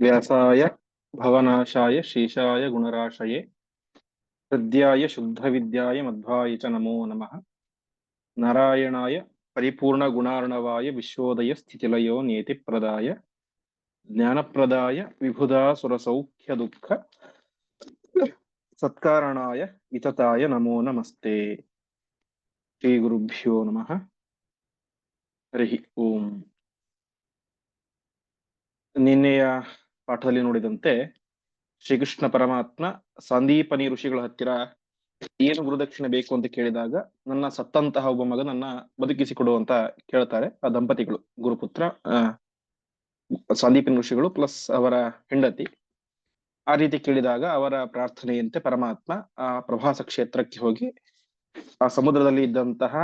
व्यासाय भवनाशाय शेषाय गुणराशये शुद्ध विद्याय मध्वाय च नमो नमः। नारायणाय परिपूर्णगुणार्णवाय विश्वोदय स्थितिलयो नेतिप्रदाय ज्ञानप्रदाय विभुधासुरसौख्यदुःख सत्कारणाय इतताय नमो नमस्ते। श्रीगुरुभ्यो नमः। हरि ओम। ನಿನ್ನೆಯ ಪಾಠದಲ್ಲಿ ನೋಡಿದಂತೆ ಶ್ರೀಕೃಷ್ಣ ಪರಮಾತ್ಮ ಸಂದೀಪನಿ ಋಷಿಗಳ ಹತ್ತಿರ ಏನು ಗುರುದಕ್ಷಿಣೆ ಬೇಕು ಅಂತ ಕೇಳಿದಾಗ ನನ್ನ ಸತ್ತಂತಹ ಒಬ್ಬ ಮಗನನ್ನ ಬದುಕಿಸಿಕೊಡು ಅಂತ ಕೇಳ್ತಾರೆ ಆ ದಂಪತಿಗಳು. ಗುರುಪುತ್ರ ಸಂದೀಪನಿ ಋಷಿಗಳು ಪ್ಲಸ್ ಅವರ ಹೆಂಡತಿ. ಆ ರೀತಿ ಕೇಳಿದಾಗ ಅವರ ಪ್ರಾರ್ಥನೆಯಂತೆ ಪರಮಾತ್ಮ ಆ ಪ್ರಭಾಸ ಕ್ಷೇತ್ರಕ್ಕೆ ಹೋಗಿ ಆ ಸಮುದ್ರದಲ್ಲಿ ಇದ್ದಂತಹ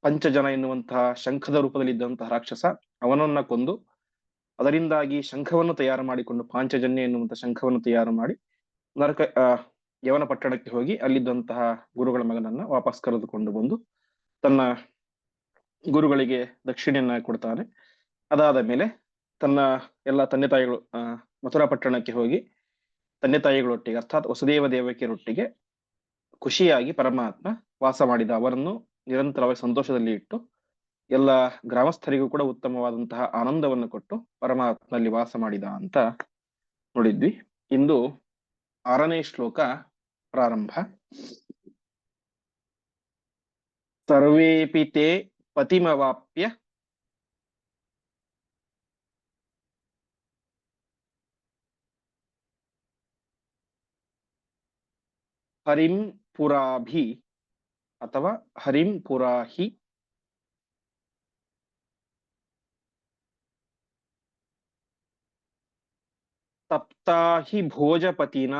ಪಂಚಜನ ಎನ್ನುವಂತಹ ಶಂಖದ ರೂಪದಲ್ಲಿ ಇದ್ದಂತಹ ರಾಕ್ಷಸ ಅವನನ್ನ ಕೊಂದು ಅದರಿಂದಾಗಿ ಶಂಖವನ್ನು ತಯಾರು ಮಾಡಿಕೊಂಡು ಪಾಂಚಜನ್ಯ ಎನ್ನುವಂತಹ ಶಂಖವನ್ನು ತಯಾರು ಮಾಡಿ ನರಕ ಯವನ ಪಟ್ಟಣಕ್ಕೆ ಹೋಗಿ ಅಲ್ಲಿದ್ದಂತಹ ಗುರುಗಳ ಮಗನನ್ನ ವಾಪಸ್ ಕರೆದುಕೊಂಡು ಬಂದು ತನ್ನ ಗುರುಗಳಿಗೆ ದಕ್ಷಿಣೆಯನ್ನ ಕೊಡ್ತಾನೆ. ಅದಾದ ಮೇಲೆ ತನ್ನ ಎಲ್ಲ ತಂದೆ ತಾಯಿಗಳು ಮಥುರಾ ಪಟ್ಟಣಕ್ಕೆ ಹೋಗಿ ತಂದೆ ತಾಯಿಗಳೊಟ್ಟಿಗೆ ಅರ್ಥಾತ್ ವಸುದೇವ ದೇವಕಿಯರೊಟ್ಟಿಗೆ ಖುಷಿಯಾಗಿ ಪರಮಾತ್ಮ ವಾಸ ಮಾಡಿದ ಅವರನ್ನು ನಿರಂತರವಾಗಿ ಸಂತೋಷದಲ್ಲಿ ಇಟ್ಟು ಎಲ್ಲ ಗ್ರಾಮಸ್ಥರಿಗೂ ಕೂಡ ಉತ್ತಮವಾದಂತಹ ಆನಂದವನ್ನು ಕೊಟ್ಟು ಪರಮಾತ್ಮನಲ್ಲಿ ವಾಸ ಮಾಡಿದ ಅಂತ ನೋಡಿದ್ವಿ. ಇಂದು ಆರನೇ ಶ್ಲೋಕ ಪ್ರಾರಂಭ. ಸರ್ವೇಪಿ ತೇ ಪತಿಮವಾಪ್ಯ ಹರಿಂ ಪುರಾಭಿ ಅಥವಾ ಹರಿಂ ಪುರಾಹಿ ತಪ್ತಾಹಿ ಭೋಜಪತಿನ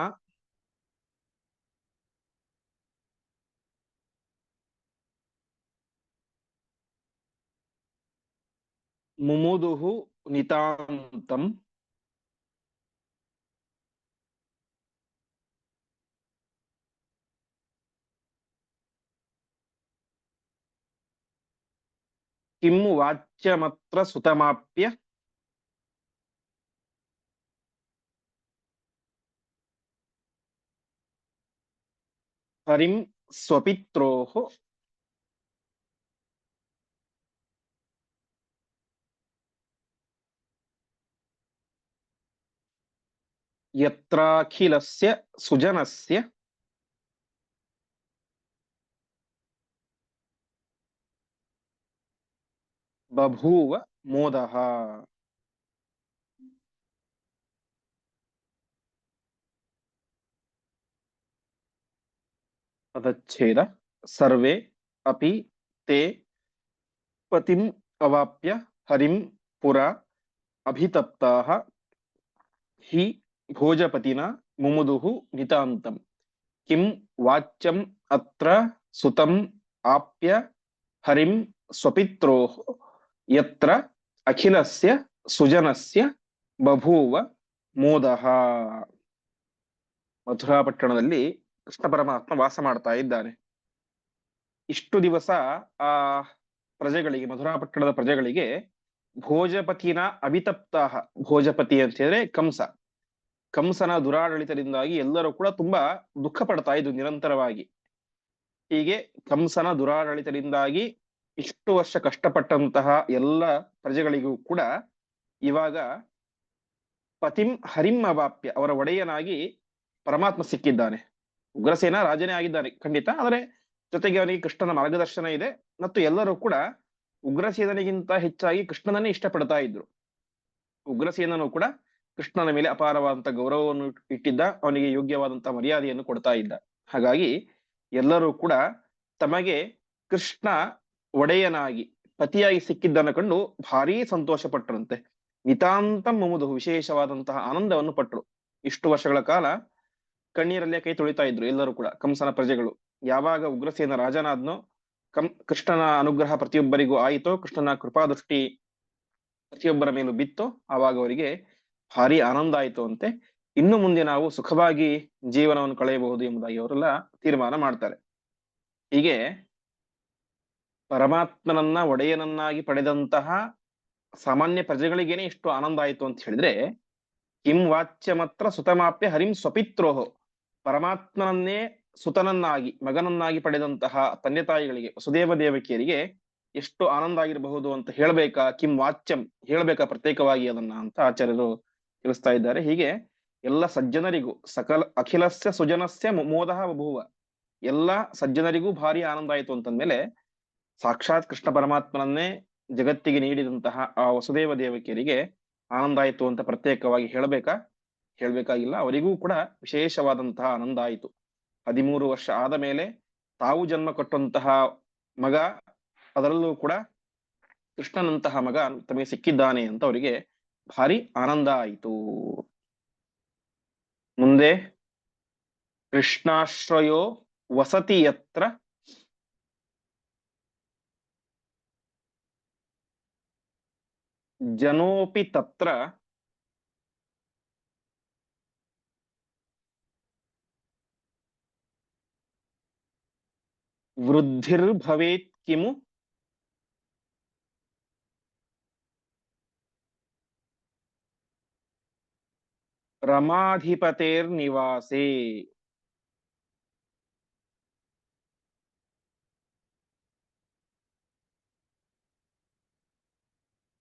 ಮುಮುದುಹು ನಿತಾಂತಂ ಕಿಂ ವಾಚ್ಯಮತ್ರ ಸುತಮಾಪ್ಯ ಹರಿಂ ಸ್ವಪಿತ್ರೋಃ ಯತ್ರಾಖಿಲಸ್ಯ ಸುಜನಸ್ಯ ಬಭೂವ ಮೋದಃ ಪದಚ್ಛೇದ ಸರ್ವೇ ಅಪಿ ತೇ ಪತಿಂ ಅವಾಪ್ಯ ಹರಿಂ ಪುರ अभितप्ताः। ಹಿ ಭೋಜಪತಿನ ಮುಮುದುಹು ನಿತಾಂತಂ ಕಿಂ ವಾಚ್ಯಂ ಅತ್ರ ಸುತಂ ಆಪ್ಯ ಹರಿಂ स्वपित्रोः? ಯತ್ರ ಅಖಿಲಸ್ಯ ಸುಜನಸ್ಯ ಬಭೂವ ಮೋದಃ ಮಥುರಾ ಪಟ್ಟಣದಲ್ಲಿ ಕೃಷ್ಣ ಪರಮಾತ್ಮ ವಾಸ ಮಾಡ್ತಾ ಇದ್ದಾನೆ ಇಷ್ಟು ದಿವಸ ಆ ಪ್ರಜೆಗಳಿಗೆ ಮಧುರಾಪಟ್ಟಣದ ಪ್ರಜೆಗಳಿಗೆ ಭೋಜಪತಿನ ಅವಿತಪ್ತಾಹ ಭೋಜಪತಿ ಅಂತ ಹೇಳಿದ್ರೆ ಕಂಸ. ಕಂಸನ ದುರಾಡಳಿತದಿಂದಾಗಿ ಎಲ್ಲರೂ ಕೂಡ ತುಂಬಾ ದುಃಖ ಪಡ್ತಾ ಇದ್ದು ನಿರಂತರವಾಗಿ. ಹೀಗೆ ಕಂಸನ ದುರಾಡಳಿತದಿಂದಾಗಿ ಇಷ್ಟು ವರ್ಷ ಕಷ್ಟಪಟ್ಟಂತಹ ಎಲ್ಲ ಪ್ರಜೆಗಳಿಗೂ ಕೂಡ ಇವಾಗ ಪತಿಂ ಹರಿಂ ಅವಾಪ್ಯ ಅವರ ಒಡೆಯನಾಗಿ ಪರಮಾತ್ಮ ಸಿಕ್ಕಿದ್ದಾನೆ. ಉಗ್ರಸೇನ ರಾಜನೇ ಆಗಿದ್ದಾನೆ ಖಂಡಿತ. ಆದರೆ ಜೊತೆಗೆ ಅವನಿಗೆ ಕೃಷ್ಣನ ಮಾರ್ಗದರ್ಶನ ಇದೆ ಮತ್ತು ಎಲ್ಲರೂ ಕೂಡ ಉಗ್ರಸೇನನಿಗಿಂತ ಹೆಚ್ಚಾಗಿ ಕೃಷ್ಣನನ್ನೇ ಇಷ್ಟಪಡ್ತಾ ಇದ್ರು. ಉಗ್ರಸೇನನು ಕೂಡ ಕೃಷ್ಣನ ಮೇಲೆ ಅಪಾರವಾದಂತ ಗೌರವವನ್ನು ಇಟ್ಟಿದ್ದ, ಅವನಿಗೆ ಯೋಗ್ಯವಾದಂತಹ ಮರ್ಯಾದೆಯನ್ನು ಕೊಡ್ತಾ ಇದ್ದ. ಹಾಗಾಗಿ ಎಲ್ಲರೂ ಕೂಡ ತಮಗೆ ಕೃಷ್ಣ ಒಡೆಯನಾಗಿ, ಪತಿಯಾಗಿ ಸಿಕ್ಕಿದ್ದನ್ನು ಕಂಡು ಭಾರೀ ಸಂತೋಷ ಪಟ್ಟರಂತೆ ನಿತಾಂತ ಮುಮುದು ವಿಶೇಷವಾದಂತಹ ಆನಂದವನ್ನು ಪಟ್ಟರು ಇಷ್ಟು ವರ್ಷಗಳ ಕಾಲ ಕಣ್ಣೀರಲ್ಲೇ ಕೈ ತೊಳಿತಾ ಇದ್ರು, ಎಲ್ಲರೂ ಕೂಡ, ಕಂಸನ ಪ್ರಜೆಗಳು. ಯಾವಾಗ ಉಗ್ರಸೇನ ರಾಜನಾದ್ನೋ, ಕಂ, ಕೃಷ್ಣನ ಅನುಗ್ರಹ ಪ್ರತಿಯೊಬ್ಬರಿಗೂ ಆಯಿತೋ, ಕೃಷ್ಣನ ಕೃಪಾದೃಷ್ಟಿ ಪ್ರತಿಯೊಬ್ಬರ ಮೇಲೂ ಬಿತ್ತೋ, ಆವಾಗ ಅವರಿಗೆ ಭಾರಿ ಆನಂದ ಆಯಿತು ಅಂತೆ, ಇನ್ನು ಮುಂದೆ ನಾವು ಸುಖವಾಗಿ ಜೀವನವನ್ನು ಕಳೆಯಬಹುದು ಎಂಬುದಾಗಿ ಅವರೆಲ್ಲ ತೀರ್ಮಾನ ಮಾಡ್ತಾರೆ. ಹೀಗೆ ಪರಮಾತ್ಮನನ್ನ, ಒಡೆಯನನ್ನಾಗಿ ಪಡೆದಂತಹ ಸಾಮಾನ್ಯ ಪ್ರಜೆಗಳಿಗೇನೆ ಇಷ್ಟು ಆನಂದ ಆಯಿತು ಅಂತ ಹೇಳಿದ್ರೆ, ಕಿಂ ವಾಚ್ಯಮತ್ರ ಸುತಮಾಪ್ಯ ಹರಿಂ ಸ್ವಪಿತ್ರೋಹೋ. ಪರಮಾತ್ಮನನ್ನೇ ಸುತನನ್ನಾಗಿ, ಮಗನನ್ನಾಗಿ ಪಡೆದಂತಹ ತಂದೆ ತಾಯಿಗಳಿಗೆ ವಸುದೇವ ದೇವಕಿಯರಿಗೆ ಎಷ್ಟು ಆನಂದ ಆಗಿರಬಹುದು ಅಂತ ಹೇಳ್ಬೇಕಾ, ಕಿಂ ವಾಚ್ಯಂ ಹೇಳ್ಬೇಕಾ ಪ್ರತ್ಯೇಕವಾಗಿ ಅದನ್ನ ಅಂತ ಆಚಾರ್ಯರು ತಿಳಿಸ್ತಾ ಇದ್ದಾರೆ. ಹೀಗೆ ಎಲ್ಲ ಸಜ್ಜನರಿಗೂ ಸಕಲ ಅಖಿಲಸ್ಯ ಸುಜನಸ್ಯ ಮೋದ ಬಭುವ ಎಲ್ಲ ಸಜ್ಜನರಿಗೂ ಭಾರಿ ಆನಂದ ಆಯಿತು ಅಂತಂದ್ಮೇಲೆ ಸಾಕ್ಷಾತ್ ಕೃಷ್ಣ ಪರಮಾತ್ಮನನ್ನೇ ಜಗತ್ತಿಗೆ ನೀಡಿದಂತಹ ಆ ವಸುದೇವ ದೇವಕಿಯರಿಗೆ ಆನಂದ ಆಯಿತು ಅಂತ ಪ್ರತ್ಯೇಕವಾಗಿ ಹೇಳ್ಬೇಕಾ? ಹೇಳ್ಬೇಕಾಗಿಲ್ಲ ಅವರಿಗೂ ಕೂಡ ವಿಶೇಷವಾದಂತಹ ಆನಂದ ಆಯಿತು. ಹದಿಮೂರು ವರ್ಷ ಆದ ಮೇಲೆ ತಾವು ಜನ್ಮ ಕೊಟ್ಟಂತಹ ಮಗ, ಅದರಲ್ಲೂ ಕೂಡ ಕೃಷ್ಣನಂತಹ ಮಗ ತಮಗೆ ಸಿಕ್ಕಿದ್ದಾನೆ ಅಂತ ಅವರಿಗೆ ಭಾರಿ ಆನಂದ ಆಯಿತು. ಮುಂದೆ ಕೃಷ್ಣಾಶ್ರಯೋ ವಸತಿ ಯತ್ರ. ಜನೋಪಿ ತತ್ರ. ವೃದ್ಧಿರ್ಭವೇತ್ ಕಿಮು ರಮಾಧಿಪತೇರ್ನಿವಾಸೇ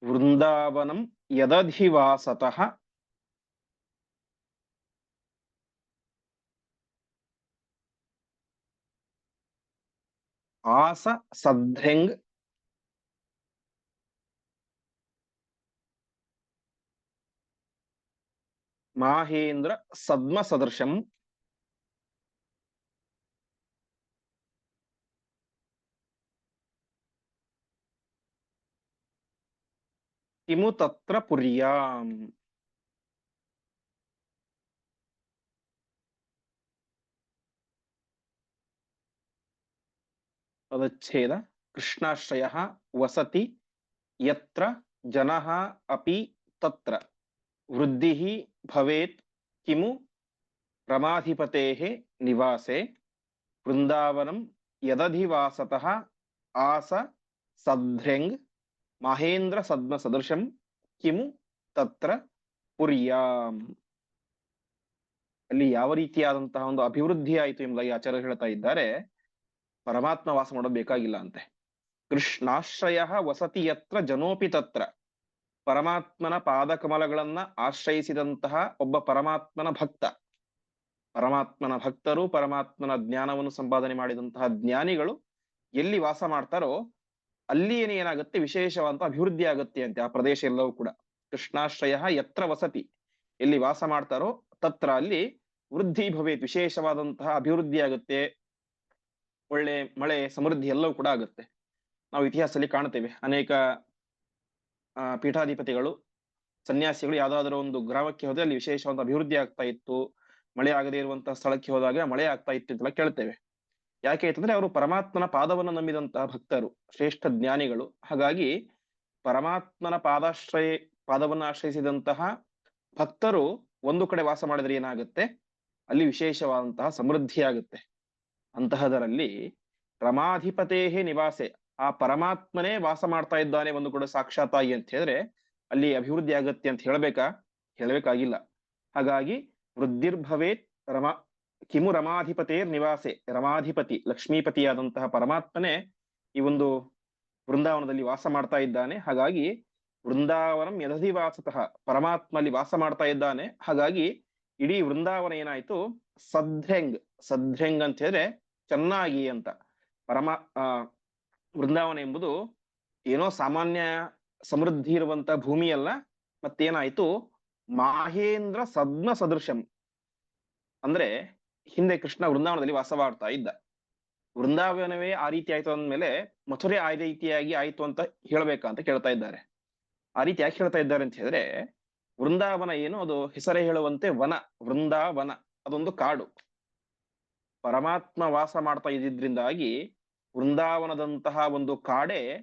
ವೃಂದಾವನಂ ಯದಧಿವಾಸತಃ ಆಸ ಸದ್ರೆಂಗ್ ಮಾಹೇಂದ್ರ ಸದ್ಮ ಸದೃಶಂ ಕಿಮು ತತ್ರ ಪುರ್ಯಾಂ ಪದಚ್ಛೇದ ಕೃಷ್ಣಾಶ್ರಯ ವಸತಿ ಯತ್ರ ಜನಃ ಅಪಿ ತತ್ರ ವೃದ್ಧಿ ಭವೇತ್ ಕಿಮು ರಮಾಧಿಪತೆ ನಿವಾಸೆ ವೃಂದಾವನಂ ಯದಧಿವಾಸತಃ ಆಸ ಸದ್ರೆಂಗ್ ಮಹೇಂದ್ರ ಸದ್ಮ ಸದೃಶಂ ಕಿಮು ತತ್ರ ಪುರ್ಯಾಂ ಅಲ್ಲಿ ಯಾವ ರೀತಿಯಾದಂತಹ ಒಂದು ಅಭಿವೃದ್ಧಿ ಆಯಿತು ಎಂಬುದಾಗಿ ಆಚಾರ್ಯ ಹೇಳ್ತಾ ಇದ್ದಾರೆ. ಪರಮಾತ್ಮ ವಾಸ ಮಾಡೋದು ಬೇಕಾಗಿಲ್ಲ ಅಂತೆ. ಕೃಷ್ಣಾಶ್ರಯ ವಸತಿ ಯತ್ರ ಜನೋಪಿ ತತ್ರ. ಪರಮಾತ್ಮನ ಪಾದಕಮಲಗಳನ್ನ ಆಶ್ರಯಿಸಿದಂತಹ ಒಬ್ಬ ಪರಮಾತ್ಮನ ಭಕ್ತ. ಪರಮಾತ್ಮನ ಭಕ್ತರು ಪರಮಾತ್ಮನ ಜ್ಞಾನವನ್ನು ಸಂಪಾದನೆ ಮಾಡಿದಂತಹ ಜ್ಞಾನಿಗಳು ಎಲ್ಲಿ ವಾಸ ಮಾಡ್ತಾರೋ ಅಲ್ಲಿ ಏನೇನಾಗುತ್ತೆ ವಿಶೇಷವಾದಂತ ಅಭಿವೃದ್ಧಿ ಆಗುತ್ತೆ ಅಂತೆ ಆ ಪ್ರದೇಶ ಎಲ್ಲವೂ ಕೂಡ. ಕೃಷ್ಣಾಶ್ರಯ ಯತ್ರ ವಸತಿ. ಎಲ್ಲಿ ವಾಸ ಮಾಡ್ತಾರೋ ತತ್ರ ಅಲ್ಲಿ ವೃದ್ಧಿ ಭವೇತ್. ವಿಶೇಷವಾದಂತಹ ಅಭಿವೃದ್ಧಿ ಆಗುತ್ತೆ. ಒಳ್ಳೆ ಮಳೆ ಸಮೃದ್ಧಿ ಎಲ್ಲವೂ ಕೂಡ ಆಗುತ್ತೆ. ನಾವು ಇತಿಹಾಸದಲ್ಲಿ ಕಾಣ್ತೇವೆ ಅನೇಕ ಪೀಠಾಧಿಪತಿಗಳು, ಸನ್ಯಾಸಿಗಳು ಯಾವ್ದಾದ್ರು ಒಂದು ಗ್ರಾಮಕ್ಕೆ ಹೋದ್ರೆ ಅಲ್ಲಿ ವಿಶೇಷವಾದ ಅಭಿವೃದ್ಧಿ ಆಗ್ತಾ ಇತ್ತು. ಮಳೆ ಆಗದೇ ಇರುವಂತಹ ಸ್ಥಳಕ್ಕೆ ಹೋದಾಗ ಮಳೆ ಆಗ್ತಾ ಇತ್ತು ಅಂತೆಲ್ಲ ಕೇಳ್ತೇವೆ. ಯಾಕೆ ಅಂತಂದ್ರೆ ಅವರು ಪರಮಾತ್ಮನ ಪಾದವನ್ನು ನಂಬಿದಂತಹ ಭಕ್ತರು, ಶ್ರೇಷ್ಠ ಜ್ಞಾನಿಗಳು. ಹಾಗಾಗಿ ಪರಮಾತ್ಮನ ಪಾದಾಶ್ರಯ, ಪಾದವನ್ನು ಆಶ್ರಯಿಸಿದಂತಹ ಭಕ್ತರು ಒಂದು ಕಡೆ ವಾಸ ಮಾಡಿದ್ರೆ ಏನಾಗುತ್ತೆ? ಅಲ್ಲಿ ವಿಶೇಷವಾದಂತಹ ಸಮೃದ್ಧಿ ಆಗುತ್ತೆ. ಅಂತಹದರಲ್ಲಿ ರಮಾಧಿಪತೇಹೇ ನಿವಾಸೆ. ಆ ಪರಮಾತ್ಮನೇ ವಾಸ ಮಾಡ್ತಾ ಇದ್ದಾನೆ ಒಂದು ಕೂಡ ಸಾಕ್ಷಾತಾಯಿ ಅಂತ ಹೇಳಿದ್ರೆ ಅಲ್ಲಿ ಅಭಿವೃದ್ಧಿ ಆಗತ್ತೆ ಅಂತ ಹೇಳ್ಬೇಕಾ? ಹೇಳಬೇಕಾಗಿಲ್ಲ. ಹಾಗಾಗಿ ವೃದ್ಧಿರ್ಭವೇತ್ ರಮಾ, ಕಿಮು ರಮಾಧಿಪತೇರ್ ನಿವಾಸೆ. ರಮಾಧಿಪತಿ, ಲಕ್ಷ್ಮೀಪತಿಯಾದಂತಹ ಪರಮಾತ್ಮನೇ ಈ ಒಂದು ವೃಂದಾವನದಲ್ಲಿ ವಾಸ ಮಾಡ್ತಾ ಇದ್ದಾನೆ. ಹಾಗಾಗಿ ವೃಂದಾವನಂ ಯದಧಿವಾಸತಃ. ಪರಮಾತ್ಮ ಅಲ್ಲಿ ವಾಸ ಮಾಡ್ತಾ ಇದ್ದಾನೆ. ಹಾಗಾಗಿ ಇಡೀ ವೃಂದಾವನ ಏನಾಯ್ತು? ಸದ್ರೆಂಗ್ ಸದ್ರೆಂಗ್ ಅಂತ ಹೇಳಿದ್ರೆ ಚೆನ್ನಾಗಿ ಅಂತ. ಪರಮ ವೃಂದಾವನ ಎಂಬುದು ಏನೋ ಸಾಮಾನ್ಯ ಸಮೃದ್ಧಿ ಇರುವಂತ ಭೂಮಿ ಅಲ್ಲ, ಮತ್ತೇನಾಯ್ತು? ಮಾಹೇಂದ್ರ ಸದ್ಮ ಸದೃಶಂ. ಅಂದ್ರೆ ಹಿಂದೆ ಕೃಷ್ಣ ವೃಂದಾವನದಲ್ಲಿ ವಾಸವಾಡ್ತಾ ಇದ್ದ. ವೃಂದಾವನವೇ ಆ ರೀತಿ ಆಯ್ತು ಅಂದ್ಮೇಲೆ ಮಥುರೆ ಆ ರೀತಿಯಾಗಿ ಆಯ್ತು ಅಂತ ಹೇಳ್ಬೇಕಾ ಅಂತ ಕೇಳ್ತಾ ಇದ್ದಾರೆ. ಆ ರೀತಿ ಯಾಕೆ ಹೇಳ್ತಾ ಇದ್ದಾರೆ ಅಂತ ಹೇಳಿದ್ರೆ, ವೃಂದಾವನ ಏನು? ಅದು ಹೆಸರೇ ಹೇಳುವಂತೆ ವನ, ವೃಂದಾವನ. ಅದೊಂದು ಕಾಡು. ಪರಮಾತ್ಮ ವಾಸ ಮಾಡ್ತಾ ಇದ್ದಿದ್ರಿಂದಾಗಿ ವೃಂದಾವನದಂತಹ ಒಂದು ಕಾಡೆ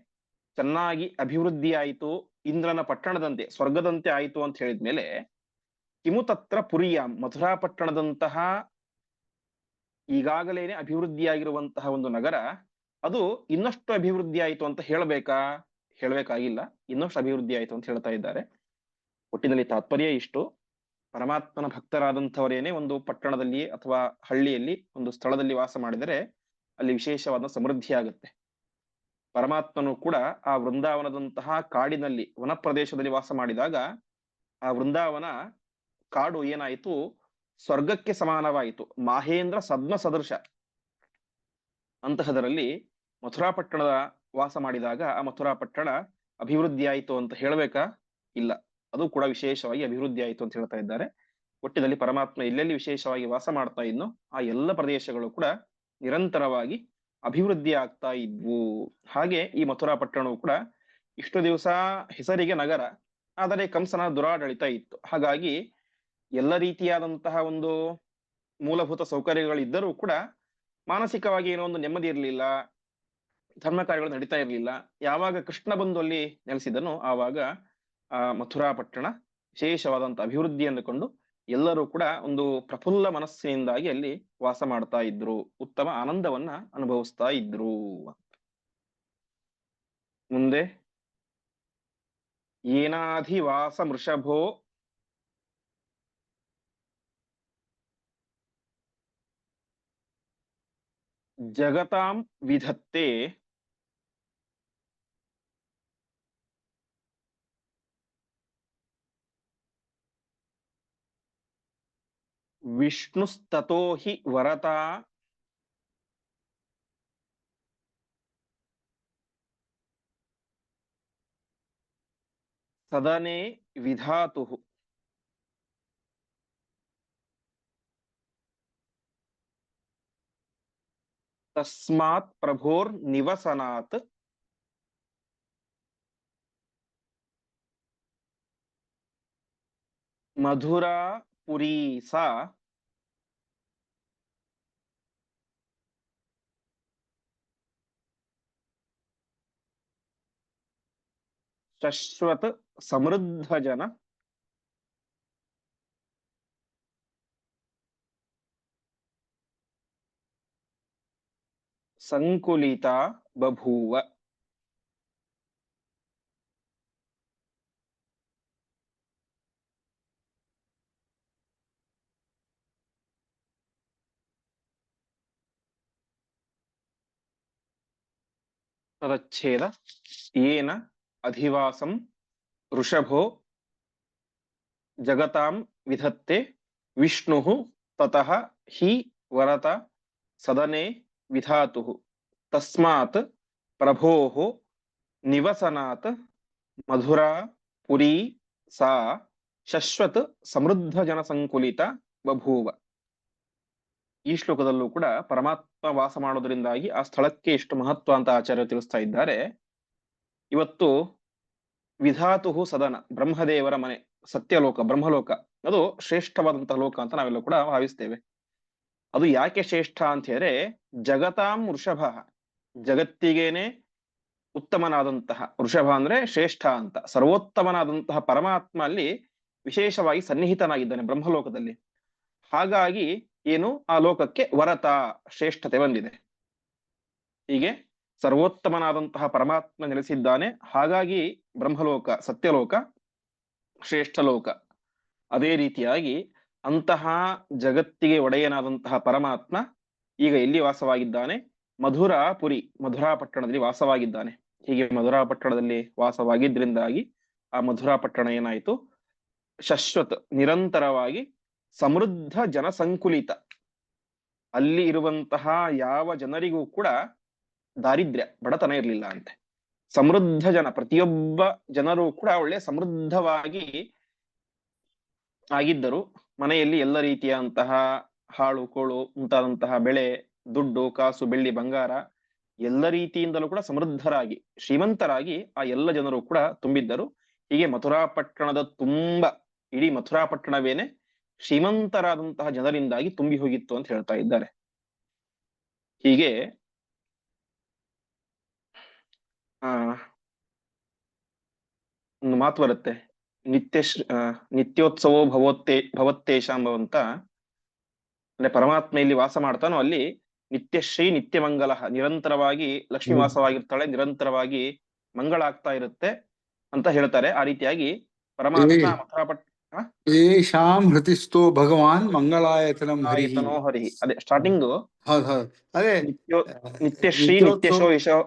ಚೆನ್ನಾಗಿ ಅಭಿವೃದ್ಧಿ ಆಯಿತು ಇಂದ್ರನ ಪಟ್ಟಣದಂತೆ, ಸ್ವರ್ಗದಂತೆ ಆಯಿತು ಅಂತ ಹೇಳಿದ್ಮೇಲೆ ಕಿಮು ತತ್ರ ಪುರಿಯ, ಮಥುರಾ ಪಟ್ಟಣದಂತಹ ಈಗಾಗಲೇನೆ ಅಭಿವೃದ್ಧಿಯಾಗಿರುವಂತಹ ಒಂದು ನಗರ, ಅದು ಇನ್ನಷ್ಟು ಅಭಿವೃದ್ಧಿ ಆಯಿತು ಅಂತ ಹೇಳಬೇಕಾ? ಹೇಳಬೇಕಾಗಿಲ್ಲ. ಇನ್ನಷ್ಟು ಅಭಿವೃದ್ಧಿ ಆಯಿತು ಅಂತ ಹೇಳ್ತಾ ಇದ್ದಾರೆ. ಒಟ್ಟಿನಲ್ಲಿ ತಾತ್ಪರ್ಯ ಇಷ್ಟು. ಪರಮಾತ್ಮನ ಭಕ್ತರಾದಂಥವರೇನೆ ಒಂದು ಪಟ್ಟಣದಲ್ಲಿ ಅಥವಾ ಹಳ್ಳಿಯಲ್ಲಿ ಒಂದು ಸ್ಥಳದಲ್ಲಿ ವಾಸ ಮಾಡಿದರೆ ಅಲ್ಲಿ ವಿಶೇಷವಾದ ಸಮೃದ್ಧಿ ಆಗುತ್ತೆ. ಪರಮಾತ್ಮನು ಕೂಡ ಆ ವೃಂದಾವನದಂತಹ ಕಾಡಿನಲ್ಲಿ ವನ ಪ್ರದೇಶದಲ್ಲಿ ವಾಸ ಮಾಡಿದಾಗ ಆ ವೃಂದಾವನ ಕಾಡು ಏನಾಯಿತು? ಸ್ವರ್ಗಕ್ಕೆ ಸಮಾನವಾಯಿತು. ಮಾಹೇಂದ್ರ ಸದ್ಮ ಸದೃಶ ಅಂತಹದರಲ್ಲಿ ಮಥುರಾ ಪಟ್ಟಣದ ವಾಸ ಮಾಡಿದಾಗ ಆ ಮಥುರಾ ಪಟ್ಟಣ ಅಭಿವೃದ್ಧಿ ಆಯಿತು ಅಂತ ಹೇಳಬೇಕಾ? ಇಲ್ಲ. ಅದು ಕೂಡ ವಿಶೇಷವಾಗಿ ಅಭಿವೃದ್ಧಿ ಆಯಿತು ಅಂತ ಹೇಳ್ತಾ ಇದ್ದಾರೆ. ಒಟ್ಟಿನಲ್ಲಿ ಪರಮಾತ್ಮ ಎಲ್ಲೆಲ್ಲಿ ವಿಶೇಷವಾಗಿ ವಾಸ ಮಾಡ್ತಾ ಇದ್ನೋ ಆ ಎಲ್ಲ ಪ್ರದೇಶಗಳು ಕೂಡ ನಿರಂತರವಾಗಿ ಅಭಿವೃದ್ಧಿ ಆಗ್ತಾ ಇದ್ವು. ಹಾಗೆ ಈ ಮಥುರಾ ಪಟ್ಟಣವು ಕೂಡ ಇಷ್ಟು ದಿವಸ ಹೆಸರಿಗೆ ನಗರ, ಆದರೆ ಕಂಸನ ದುರಾಡಳಿತ ಇತ್ತು. ಹಾಗಾಗಿ ಎಲ್ಲ ರೀತಿಯಾದಂತಹ ಒಂದು ಮೂಲಭೂತ ಸೌಕರ್ಯಗಳಿದ್ದರೂ ಕೂಡ ಮಾನಸಿಕವಾಗಿ ಏನೋ ಒಂದು ನೆಮ್ಮದಿ ಇರಲಿಲ್ಲ, ಧರ್ಮ ಕಾರ್ಯಗಳು ನಡೀತಾ ಇರಲಿಲ್ಲ. ಯಾವಾಗ ಕೃಷ್ಣ ಬಂದು ಅಲ್ಲಿ ನೆಲೆಸಿದನು ಆವಾಗ ಮಥುರಾ ಪಟ್ಟಣ ವಿಶೇಷವಾದಂತ ಅಭಿವೃದ್ಧಿ ಅಂದುಕೊಂಡು ಎಲ್ಲರೂ ಕೂಡ ಒಂದು ಪ್ರಫುಲ್ಲ ಮನಸ್ಸಿನಿಂದಾಗಿ ಅಲ್ಲಿ ವಾಸ ಮಾಡ್ತಾ ಇದ್ರು. ಉತ್ತಮ ಆನಂದವನ್ನ ಅನುಭವಿಸ್ತಾ ಇದ್ರು ಮುಂದೆ. ಏನಾಧಿವಾಸ ಮೃಷಭೋ. ಜಗತಾಂ ವಿಧತ್ತೆ. विष्णुस्ततो हि वरता। सदने विधातुः। तस्मात् प्रभोर्निवसनात्। मधुरा ಮಧುರಾ ಪುರೀ ಸಾ ಶಶ್ವತ್ ಸಮೃದ್ಧ ಜನ ಸಂಕುಲಿತ ಬಭೂವ ತದಚ್ಛೇದ ಏನ ಅಧಿವಾಸಂ ಋಷಭೋ ಜಗತಾಂ ವಿಧತ್ತೆ ವಿಷ್ಣು ತತಃ ಹಿ ವರತ ಸದನೆ ವಿಧಾತು ತಸ್ಮಾತ್ ಪ್ರಭೋಃ ನಿವಸನಾತ್ ಮಧುರಾ ಪುರಿ ಸಾ ಶಶ್ವತ್ ಸಮೃದ್ಧ ಜನ ಸಂಕುಲಿತ ಬಭೂವ ಈ ಶ್ಲೋಕದಲ್ಲೂ ಕೂಡ ಪರಮಾತ್ಮ ವಾಸ ಮಾಡೋದ್ರಿಂದಾಗಿ ಆ ಸ್ಥಳಕ್ಕೆ ಎಷ್ಟು ಮಹತ್ವ ಅಂತ ಆಚಾರ್ಯ ತಿಳಿಸ್ತಾ ಇದ್ದಾರೆ. ಇವತ್ತು ವಿಧಾತುಹು ಸದನ, ಬ್ರಹ್ಮದೇವರ ಮನೆ, ಸತ್ಯಲೋಕ, ಬ್ರಹ್ಮಲೋಕ, ಅದು ಶ್ರೇಷ್ಠವಾದಂತಹ ಲೋಕ ಅಂತ ನಾವೆಲ್ಲ ಕೂಡ ಭಾವಿಸ್ತೇವೆ. ಅದು ಯಾಕೆ ಶ್ರೇಷ್ಠ ಅಂತ ಹೇಳಿದ್ರೆ, ಜಗತಾಂ ವೃಷಭ, ಜಗತ್ತಿಗೇನೆ ಉತ್ತಮನಾದಂತಹ, ವೃಷಭ ಅಂದ್ರೆ ಶ್ರೇಷ್ಠ ಅಂತ, ಸರ್ವೋತ್ತಮನಾದಂತಹ ಪರಮಾತ್ಮ ಅಲ್ಲಿ ವಿಶೇಷವಾಗಿ ಸನ್ನಿಹಿತನಾಗಿದ್ದಾನೆ ಬ್ರಹ್ಮಲೋಕದಲ್ಲಿ. ಹಾಗಾಗಿ ಏನು? ಆ ಲೋಕಕ್ಕೆ ವರತ ಶ್ರೇಷ್ಠತೆ ಬಂದಿದೆ. ಹೀಗೆ ಸರ್ವೋತ್ತಮನಾದಂತಹ ಪರಮಾತ್ಮ ನೆಲೆಸಿದ್ದಾನೆ. ಹಾಗಾಗಿ ಬ್ರಹ್ಮಲೋಕ, ಸತ್ಯಲೋಕ ಶ್ರೇಷ್ಠ ಲೋಕ ಅದೇ ರೀತಿಯಾಗಿ ಅಂತಹ ಜಗತ್ತಿಗೆ ಒಡೆಯನಾದಂತಹ ಪರಮಾತ್ಮ ಈಗ ಎಲ್ಲಿ ವಾಸವಾಗಿದ್ದಾನೆ? ಮಧುರಾ ಪುರಿ ಮಧುರಾ ಪಟ್ಟಣದಲ್ಲಿ ವಾಸವಾಗಿದ್ದಾನೆ. ಹೀಗೆ ಮಧುರಾ ಪಟ್ಟಣದಲ್ಲಿ ವಾಸವಾಗಿದ್ದರಿಂದಾಗಿ ಆ ಮಧುರಾ ಪಟ್ಟಣ ಏನಾಯಿತು? ಶಶ್ವತ್, ನಿರಂತರವಾಗಿ ಸಮೃದ್ಧ ಜನಸಂಕುಲಿತ. ಅಲ್ಲಿ ಇರುವಂತಹ ಯಾವ ಜನರಿಗೂ ಕೂಡ ದಾರಿದ್ರ್ಯ, ಬಡತನ ಇರಲಿಲ್ಲ ಅಂತೆ. ಸಮೃದ್ಧ ಜನ, ಪ್ರತಿಯೊಬ್ಬ ಜನರು ಕೂಡ ಒಳ್ಳೆ ಸಮೃದ್ಧವಾಗಿ ಆಗಿದ್ದರು. ಮನೆಯಲ್ಲಿ ಎಲ್ಲ ರೀತಿಯಂತಹ ಹಾಳು, ಕೋಳು, ಮುಂತಾದಂತಹ ಬೆಳೆ, ದುಡ್ಡು, ಕಾಸು, ಬೆಳ್ಳಿ, ಬಂಗಾರ, ಎಲ್ಲ ರೀತಿಯಿಂದಲೂ ಕೂಡ ಸಮೃದ್ಧರಾಗಿ, ಶ್ರೀಮಂತರಾಗಿ ಆ ಎಲ್ಲ ಜನರು ಕೂಡ ತುಂಬಿದ್ದರು. ಹೀಗೆ ಮಥುರಾ ಪಟ್ಟಣದ ತುಂಬ, ಇಡೀ ಮಥುರಾ ಪಟ್ಟಣವೇನೆ ಶ್ರೀಮಂತರಾದಂತಹ ಜನರಿಂದಾಗಿ ತುಂಬಿ ಹೋಗಿತ್ತು ಅಂತ ಹೇಳ್ತಾ ಇದ್ದಾರೆ. ಹೀಗೆ ಆ ಒಂದು ಮಾತು ಬರುತ್ತೆ. ನಿತ್ಯ ನಿತ್ಯೋತ್ಸವೋ ಭವೋತ್ತೇ ಭವತ್ತೇಶ ಅಂತ ಅಂದ್ರೆ ಪರಮಾತ್ಮ ಇಲ್ಲಿ ವಾಸ ಮಾಡ್ತಾನೋ ಅಲ್ಲಿ ನಿತ್ಯಶ್ರೀ ನಿತ್ಯ ಮಂಗಲ ನಿರಂತರವಾಗಿ ಲಕ್ಷ್ಮೀ ವಾಸವಾಗಿರ್ತಾಳೆ ನಿರಂತರವಾಗಿ ಮಂಗಳ ಆಗ್ತಾ ಇರುತ್ತೆ ಅಂತ ಹೇಳ್ತಾರೆ. ಆ ರೀತಿಯಾಗಿ ಪರಮಾತ್ಮ ಮಥುರಾಪಟ್ಟ ಮಥುರಾಪಟ್ ಯೇಷಾಂ ಹೃತಿಸ್ಥೋ ಭಗವಾನ್ ಮಂಗಳಾಯತನಂ ಹರಿ. ಆಯತನೋ ಹರಿ. ಅದೇ ಸ್ಟಾರ್ಟಿಂಗ್ ಹೌದು ಹೌದು. ಅದೇ ನಿತ್ಯ ನಿತ್ಯಶ್ರೀ ನಿತ್ಯ ನಿತ್ಯಶೋ ಯಶೋ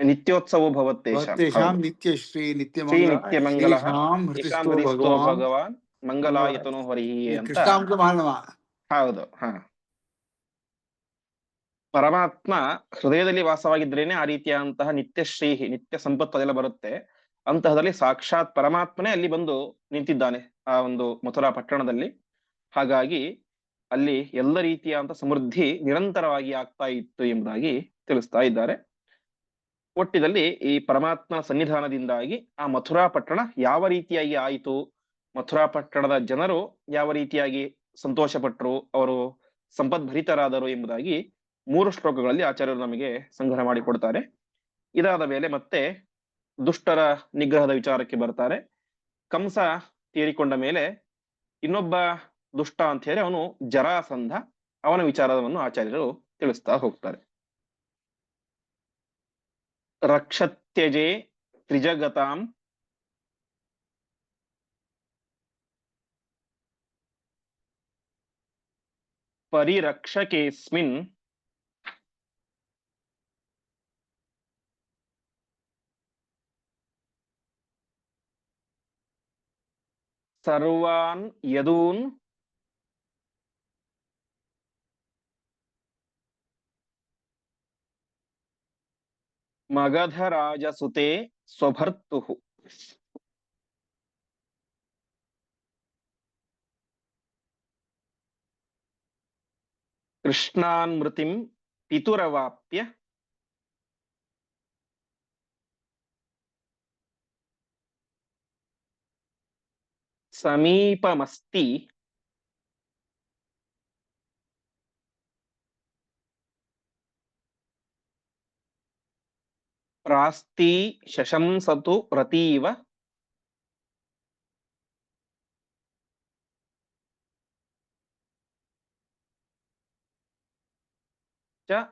ನಿತ್ಯೋತ್ಸವ ಭವತ್ತೇಷಾಂ. ಭಕ್ತೇಷಾಂ ನಿತ್ಯ ಶ್ರೀ ನಿತ್ಯ ಶ್ರೀ ಮಂಗಳ ನಿತ್ಯ ಮಂಗಳ. ಯೇಷಾಂ ಹೃತಿಸ್ಥೋ ಭಗವಾನ್ ಮಂಗಲಾಯತನೋ ಹರಿ ಅಂತ. ಹೌದು ಹಾ. ಪರಮಾತ್ಮ ಹೃದಯದಲ್ಲಿ ವಾಸವಾಗಿದ್ರೇನೆ ಆ ರೀತಿಯಾದಂತಹ ನಿತ್ಯ ಶ್ರೀಹಿ ನಿತ್ಯ ಸಂಪತ್ತು ಅದೆಲ್ಲ ಬರುತ್ತೆ. ಅಂತಹದಲ್ಲಿ ಸಾಕ್ಷಾತ್ ಪರಮಾತ್ಮನೇ ಅಲ್ಲಿ ಬಂದು ನಿಂತಿದ್ದಾನೆ ಆ ಒಂದು ಮಥುರಾ ಪಟ್ಟಣದಲ್ಲಿ. ಹಾಗಾಗಿ ಅಲ್ಲಿ ಎಲ್ಲ ರೀತಿಯಾದಂಥ ಸಮೃದ್ಧಿ ನಿರಂತರವಾಗಿ ಆಗ್ತಾ ಇತ್ತು ಎಂಬುದಾಗಿ ತಿಳಿಸ್ತಾ ಇದ್ದಾರೆ. ಒಟ್ಟಿನಲ್ಲಿ ಈ ಪರಮಾತ್ಮ ಸನ್ನಿಧಾನದಿಂದಾಗಿ ಆ ಮಥುರಾ ಪಟ್ಟಣ ಯಾವ ರೀತಿಯಾಗಿ ಆಯಿತು, ಮಥುರಾ ಪಟ್ಟಣದ ಜನರು ಯಾವ ರೀತಿಯಾಗಿ ಸಂತೋಷಪಟ್ಟರು ಅವರು ಸಂಪದ್ಭರಿತರಾದರು ಎಂಬುದಾಗಿ ಮೂರು ಶ್ಲೋಕಗಳಲ್ಲಿ ಆಚಾರ್ಯರು ನಮಗೆ ಸಂಗ್ರಹ ಮಾಡಿಕೊಡ್ತಾರೆ. ಇದಾದ ಮೇಲೆ ಮತ್ತೆ ದುಷ್ಟರ ನಿಗ್ರಹದ ವಿಚಾರಕ್ಕೆ ಬರ್ತಾರೆ. ಕಂಸ ತೀರಿಕೊಂಡ ಮೇಲೆ ಇನ್ನೊಬ್ಬ ದುಷ್ಟ ಅಂತ ಹೇಳಿ ಅವನು ಜರಾಸಂಧ ಅವನ ವಿಚಾರವನ್ನು ಆಚಾರ್ಯರು ತಿಳಿಸ್ತಾ ಹೋಗ್ತಾರೆ. ರಕ್ಷತ್ಯಜೆ ತ್ರಿಜಗತಾಂ ಪರಿರಕ್ಷಕೇಸ್ಮಿನ್ ಸರ್ವಾನ್ ಯದೂನ್ ಮಗಧರಾಜಸುತೆ ಸ್ವಭರ್ತುಃ ಕೃಷ್ಣಾನ್ಮೃತಿಂ ಪಿತುರವಾಪ್ಯ సమీపమస్తి. ప్రాస్తి శశంసతు రతీవ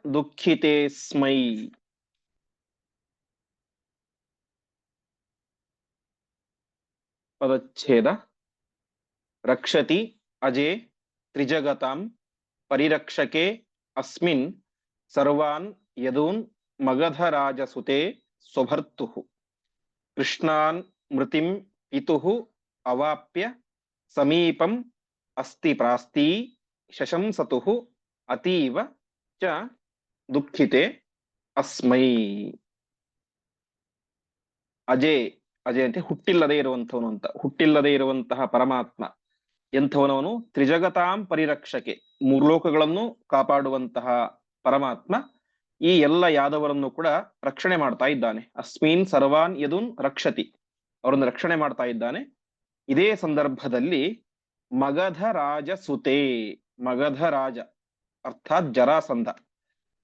దుఃఖితే స్మై. పదచ్ఛేదా. ಪದಚ್ಛೇದ ರಕ್ಷತಿ ಅಜೇ ತ್ರಿಜಗತಾಂ ಪರಿರಕ್ಷಕೆ ಅಸ್ಮಿನ್ ಸರ್ವಾನ್ ಯದೂನ್ ಮಗಧರಾಜಸುತೆ ಸ್ವಭರ್ತುಃ ಕೃಷ್ಣಾನ್ ಮೃತಿಂ ಪಿತುಃ ಅವಾಪ್ಯ ಸಮೀಪಂ ಅಸ್ತಿ ಪ್ರಾಸ್ತಿ ಶಶಂಸತುಃ ಅತೀವ ಚ ದುಃಖಿತೆ ಅಸ್ಮೈ ಅಜೇ ಅಜೇ ಅಂತ ಹುಟ್ಟಿಲ್ಲದೆ ಇರುವಂಥವನು ಅಂತ, ಹುಟ್ಟಿಲ್ಲದೆ ಇರುವಂತಹ ಪರಮಾತ್ಮ. ಎಂಥವನವನು ತ್ರಿಜಗತಾಂ ಪರಿರಕ್ಷಕೆ, ಮೂರ್ಲೋಕಗಳನ್ನು ಕಾಪಾಡುವಂತಹ ಪರಮಾತ್ಮ ಈ ಎಲ್ಲ ಯಾದವರನ್ನು ಕೂಡ ರಕ್ಷಣೆ ಮಾಡ್ತಾ ಇದ್ದಾನೆ. ಅಸ್ಮಿನ್ ಸರ್ವಾನ್ ಯದುನ್ ರಕ್ಷತಿ. ಅವರನ್ನು ರಕ್ಷಣೆ ಮಾಡ್ತಾ ಇದ್ದಾನೆ. ಇದೇ ಸಂದರ್ಭದಲ್ಲಿ ಮಗಧ ರಾಜ ಸುತೆ ಮಗಧ ರಾಜ ಅರ್ಥಾತ್ ಜರಾಸಂಧ.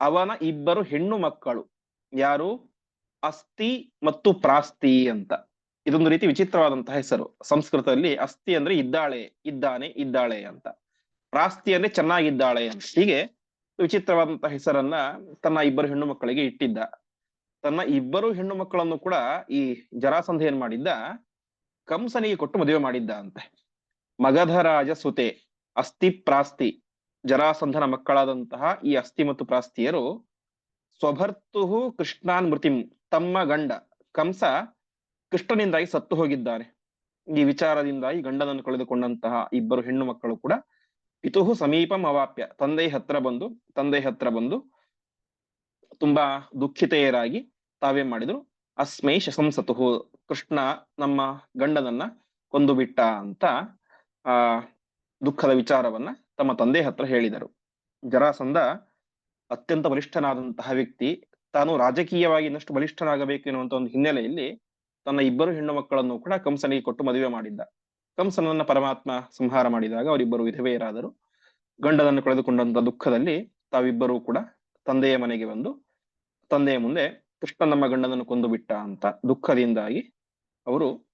ಅವನ ಇಬ್ಬರು ಹೆಣ್ಣು ಮಕ್ಕಳು. ಯಾರು? ಅಸ್ಥಿ ಮತ್ತು ಪ್ರಾಸ್ತಿ ಅಂತ. ಇದೊಂದು ರೀತಿ ವಿಚಿತ್ರವಾದಂತಹ ಹೆಸರು. ಸಂಸ್ಕೃತದಲ್ಲಿ ಅಸ್ಥಿ ಅಂದ್ರೆ ಇದ್ದಾಳೆ, ಇದ್ದಾನೆ, ಇದ್ದಾಳೆ ಅಂತ. ಪ್ರಾಸ್ತಿ ಅಂದ್ರೆ ಚೆನ್ನಾಗಿದ್ದಾಳೆ ಅಂತ. ಹೀಗೆ ವಿಚಿತ್ರವಾದಂತಹ ಹೆಸರನ್ನ ತನ್ನ ಇಬ್ಬರು ಹೆಣ್ಣು ಮಕ್ಕಳಿಗೆ ಇಟ್ಟಿದ್ದ. ತನ್ನ ಇಬ್ಬರು ಹೆಣ್ಣು ಮಕ್ಕಳನ್ನು ಕೂಡ ಈ ಜರಾಸಂಧ ಏನ್ ಮಾಡಿದ್ದ, ಕಂಸನಿಗೆ ಕೊಟ್ಟು ಮದುವೆ ಮಾಡಿದ್ದ ಅಂತೆ. ಮಗಧರಾಜ ಸುತೆ, ಅಸ್ಥಿ ಪ್ರಾಸ್ತಿ, ಜರಾಸಂಧನ ಮಕ್ಕಳಾದಂತಹ ಈ ಅಸ್ಥಿ ಮತ್ತು ಪ್ರಾಸ್ತಿಯರು ಸ್ವಭರ್ತುಹು ಕೃಷ್ಣಾನ್ ಮೃತಿಂ ತಮ್ಮ ಗಂಡ. ಕಂಸ ಕೃಷ್ಣನಿಂದಾಗಿ ಸತ್ತು ಹೋಗಿದ್ದಾರೆ. ಈ ವಿಚಾರದಿಂದಾಗಿ ಗಂಡನನ್ನು ಕಳೆದುಕೊಂಡಂತಹ ಇಬ್ಬರು ಹೆಣ್ಣು ಮಕ್ಕಳು ಕೂಡ ಪಿತುಹು ಸಮೀಪಂ ಅವಾಪ್ಯ. ತಂದೆ ಹತ್ರ ಬಂದು ತಂದೆ ಹತ್ರ ಬಂದು ತುಂಬಾ ದುಃಖಿತೆಯರಾಗಿ ತಾವೇ ಮಾಡಿದ್ರು. ಅಸ್ಮೈ ಶಸಂಸತುಹು ಕೃಷ್ಣ ನಮ್ಮ ಗಂಡನನ್ನ ಕೊಂದು ಬಿಟ್ಟ ಅಂತ, ಆ, ದುಃಖದ ವಿಚಾರವನ್ನ ತಮ್ಮ ತಂದೆ ಹತ್ರ ಹೇಳಿದರು. ಜರಾಸಂದ ಅತ್ಯಂತ ಬಲಿಷ್ಠನಾದಂತಹ ವ್ಯಕ್ತಿ, ತಾನು ರಾಜಕೀಯವಾಗಿ ಇನ್ನಷ್ಟು ಬಲಿಷ್ಠನಾಗಬೇಕು ಎನ್ನುವಂತ ಒಂದು ಹಿನ್ನೆಲೆಯಲ್ಲಿ ತನ್ನ ಇಬ್ಬರು ಹೆಣ್ಣು ಮಕ್ಕಳನ್ನು ಕೂಡ ಕಂಸನಿಗೆ ಕೊಟ್ಟು ಮದುವೆ ಮಾಡಿದ್ದ. ಕಂಸನನ್ನ ಪರಮಾತ್ಮ ಸಂಹಾರ ಮಾಡಿದಾಗ ಅವರಿಬ್ಬರು ವಿಧವೆಯರಾದರು. ಗಂಡನನ್ನು ಕಳೆದುಕೊಂಡಂತ ದುಃಖದಲ್ಲಿ ತಾವಿಬ್ಬರೂ ಕೂಡ ತಂದೆಯ ಮನೆಗೆ ಬಂದು, ತಂದೆಯ ಮುಂದೆ ಕೃಷ್ಣ ನಮ್ಮ ಗಂಡನನ್ನು ಕೊಂದು ಬಿಟ್ಟ ಅಂತ ದುಃಖದಿಂದಾಗಿ ಅವರು,